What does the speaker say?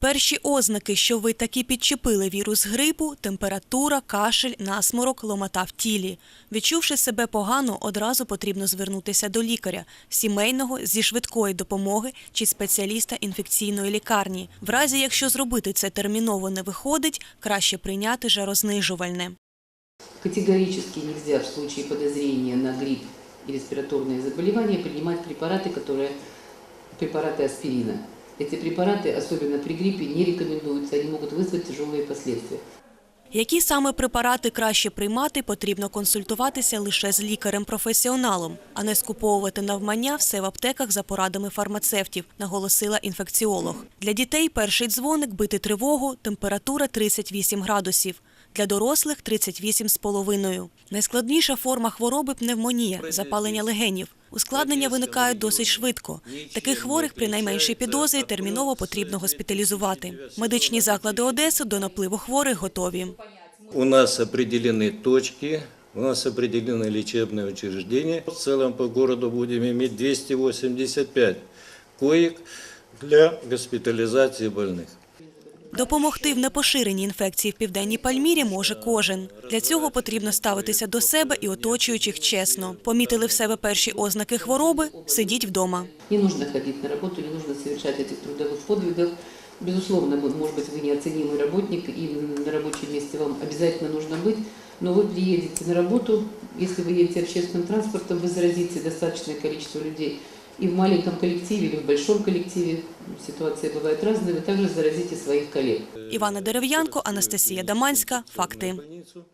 Перші ознаки, що ви таки підчепили вірус грипу, температура, кашель, насморок, ломота в тілі. Відчувши себе погано, одразу потрібно звернутися до лікаря, сімейного, зі швидкої допомоги чи спеціаліста інфекційної лікарні. В разі, якщо зробити це терміново не виходить, краще прийняти жарознижувальне. Категорически нельзя в случае подозрения на грипп и респираторные заболевания принимать препараты, которые препараты аспирина. Эти препараты, особенно при гриппе, не рекомендуются, они могут вызвать тяжелые последствия. Які саме препарати краще приймати, потрібно консультуватися лише з лікарем-професіоналом, а не скуповувати навмання все в аптеках за порадами фармацевтів, наголосила інфекціолог. Для дітей перший дзвоник бити тривогу, температура 38 градусів. Для дорослих 38,5. Найскладніша форма хвороби пневмонія, запалення легенів. Ускладнення виникають досить швидко. Таких хворих при найменшій підозрі терміново потрібно госпіталізувати. Медичні заклади Одеси до напливу хворих готові. У нас определены точки, у нас определены лечебные учреждения. В целом по городу будем иметь 285 коек для госпитализации больных. Допомогти в непоширенні інфекції в південній Пальмірі може кожен. Для цього потрібно ставитися до себе і оточуючих чесно. Помітили в себе перші ознаки хвороби – сидіть вдома. Не нужно ходить на работу, не нужно совершать этих трудовых подвигов. Безусловно, вы- может быть, вы неоценимый работник, и на рабочем месте вам обязательно нужно быть, но вы приедете на работу, если вы едете общественным транспортом, вы заразите достаточное количество людей. И в маленьком коллективе или в большом коллективе, ситуации бывают разные, вы также заразите своих коллег. Івана Дерев'янко, Анастасія Даманська. Факти. Больницу.